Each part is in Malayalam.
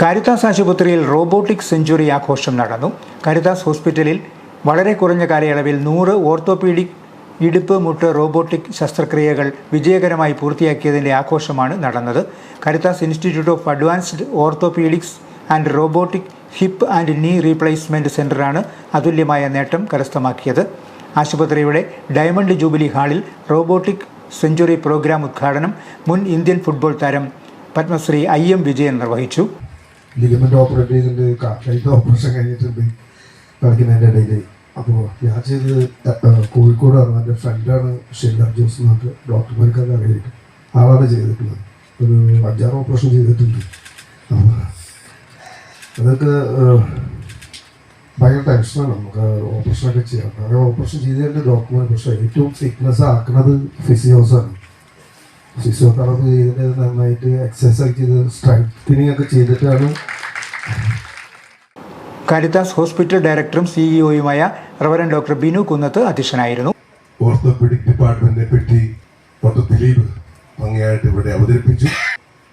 കാരിത്താസ് ആശുപത്രിയിൽ റോബോട്ടിക് സെഞ്ചുറി ആഘോഷം നടന്നു. കാരിത്താസ് ഹോസ്പിറ്റലിൽ വളരെ കുറഞ്ഞ കാലയളവിൽ നൂറ് ഓർത്തോപീഡിക് ഇടുപ്പ് മുട്ട് റോബോട്ടിക് ശസ്ത്രക്രിയകൾ വിജയകരമായി പൂർത്തിയാക്കിയതിന്റെ ആഘോഷമാണ് നടന്നത്. Caritas institute of advanced orthopaedics and robotic hip and knee replacement സെന്ററാണ് അതുല്യമായ നേട്ടം കരസ്ഥമാക്കിയത്. ആശുപത്രിയുടെ ഡയമണ്ട് ജൂബിലി ഹാളിൽ റോബോട്ടിക് സെഞ്ചുറി പ്രോഗ്രാം ഉദ്ഘാടനം മുൻ ഇന്ത്യൻ ഫുട്ബോൾ താരം പത്മശ്രീ ഐ എം വിജയൻ നിർവഹിച്ചു. ലിഗമെന്റ് ഓപ്പറേറ്റ് ചെയ്തിട്ടുണ്ട് കൈത്ത് ഓപ്പറേഷൻ കഴിഞ്ഞിട്ടുണ്ട് കളിക്കുന്നതിന്റെ ഇടയിൽ അപ്പോൾ ഞാൻ ഏഹ്, കോഴിക്കോടാണ് എന്റെ ഫ്രണ്ടാണ് ഷെല്ലർ ജോസ് എന്ന് പറഞ്ഞിട്ട് ഡോക്ടർമാർക്കൊക്കെ അറിയായിരിക്കും ആളാണ് ചെയ്തിട്ടുള്ളത്. ഒരു അഞ്ചാറ് ഓപ്പറേഷൻ ചെയ്തിട്ടുണ്ട്. അപ്പോൾ അതൊക്കെ ഭയങ്കര ടെൻഷനാണ് നമുക്ക് ഓപ്പറേഷനൊക്കെ ചെയ്യാം അങ്ങനെ ഓപ്പറേഷൻ ചെയ്തതിന്റെ ഡോക്ടർമാർ പക്ഷേ ഏറ്റവും ഫിറ്റ്നസ് ആക്കുന്നത് ഫിസിയോസാണ് ഫിസിയോതെറാപ്പി ചെയ്തിട്ട് നന്നായിട്ട് എക്സസൈസ് ചെയ്ത് സ്ട്രെങ്തനിങ് ഒക്കെ ചെയ്തിട്ടാണ് കാരിത്താസ് ഹോസ്പിറ്റൽ ഡയറക്ടറും സിഇഒയുമായ റവറൻ ഡോക്ടർ ബിനു കുന്നത്ത് അധ്യക്ഷനായിരുന്നു. ഓർത്തോപെഡിക് ഡിപ്പാർട്ട്മെന്റിനെ പറ്റി ഡോക്ടർ ദിലീപ് ഭംഗിയായിട്ട് ഇവിടെ അവതരിപ്പിച്ചു.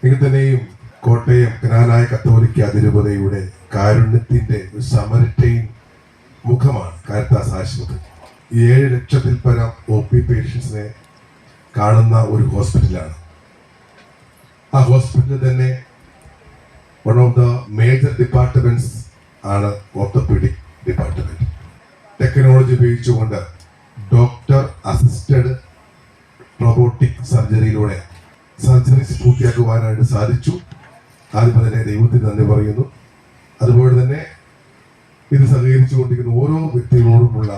എങ്കിൽ തന്നെയും കോട്ടയം കനാലായ കത്തോലിക്ക അതിരൂപതയുടെ കാരുണ്യത്തിന്റെ ഒരു സമരറ്റയും മുഖമാണ് കാരിത്താസ് ആശുപത്രി. ഏഴ് ലക്ഷത്തിൽ പരം ഒ പി പേഷ്യൻസിനെ കാണുന്ന ഒരു ഹോസ്പിറ്റലാണ്. ആ ഹോസ്പിറ്റലിൽ തന്നെ one of the major departments ആണ് ഓർത്തോപീഡിക് ഡിപ്പാർട്ട്മെന്റ് ടെക്നോളജി ഉപയോഗിച്ചുകൊണ്ട് ഡോക്ടർ അസിസ്റ്റഡ് റോബോട്ടിക് സർജറിയിലൂടെ സർജറീസ് പൂർത്തിയാക്കുവാനായിട്ട് സാധിച്ചു. ആദ്യം തന്നെ ദൈവത്തിന് നന്ദി പറയുന്നു. അതുപോലെ തന്നെ ഇത് സഹകരിച്ചുകൊണ്ടിരിക്കുന്ന ഓരോ വ്യക്തികളോടുമുള്ള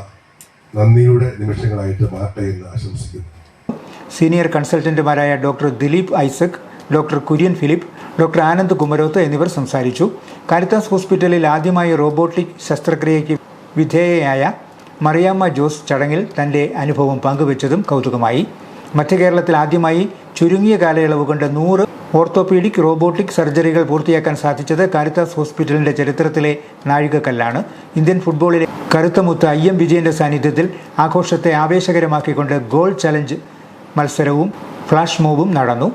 നന്ദിയുടെ നിമിഷങ്ങളായിട്ട് മാറട്ടെ എന്ന് ആശംസിക്കുന്നു. Senior കൺസൾട്ടന്റുമാരായ doctor Dileep Isaac doctor Kurian Philip doctor Anand Kumaroth എന്നിവർ സംസാരിച്ചു. കാരിത്താസ് ഹോസ്പിറ്റലിൽ ആദ്യമായി റോബോട്ടിക് ശസ്ത്രക്രിയയ്ക്ക് വിധേയയായ മറിയാമ്മ ജോസ് ചടങ്ങിൽ തന്റെ അനുഭവം പങ്കുവച്ചതും കൗതുകമായി. മധ്യകേരളത്തിൽ ആദ്യമായി ചുരുങ്ങിയ കാലയളവ് കൊണ്ട് നൂറ് ഓർത്തോപീഡിക് റോബോട്ടിക് സർജറികൾ പൂർത്തിയാക്കാൻ സാധിച്ചത് കാരിത്താസ് ഹോസ്പിറ്റലിന്റെ ചരിത്രത്തിലെ നാഴികക്കല്ലാണ്. ഇന്ത്യൻ ഫുട്ബോളിലെ കരുത്തമുത്ത ഐ എം വിജയന്റെ സാന്നിധ്യത്തിൽ ആഘോഷത്തെ ആവേശകരമാക്കിക്കൊണ്ട് ഗോൾ ചലഞ്ച് മത്സരവും ഫ്ലാഷ് മോബും നടന്നു.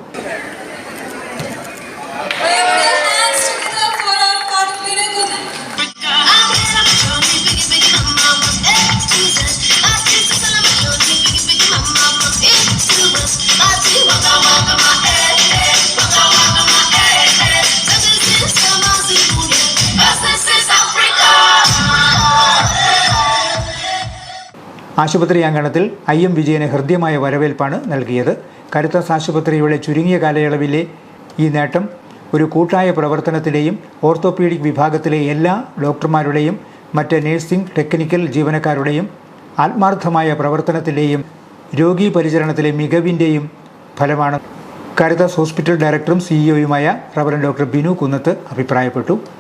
ആശുപത്രി അങ്കണത്തിൽ ഐ എം വിജയന് ഹൃദ്യമായ വരവേൽപ്പാണ് നൽകിയത്. കരുത്താസ് ആശുപത്രിയുടെ ചുരുങ്ങിയ കാലയളവിലെ ഈ നേട്ടം ഒരു കൂട്ടായ പ്രവർത്തനത്തിലെയും ഓർത്തോപീഡിക് വിഭാഗത്തിലെ എല്ലാ ഡോക്ടർമാരുടെയും മറ്റ് നഴ്സിംഗ് ടെക്നിക്കൽ ജീവനക്കാരുടെയും ആത്മാർത്ഥമായ പ്രവർത്തനത്തിലെയും രോഗി പരിചരണത്തിലെ മികവിന്റെയും ഫലമാണ്. കരുതാസ് ഹോസ്പിറ്റൽ ഡയറക്ടറും സിഇഒയുമായ റവറൻ ഡോക്ടർ ബിനു കുന്നത്ത് അഭിപ്രായപ്പെട്ടു.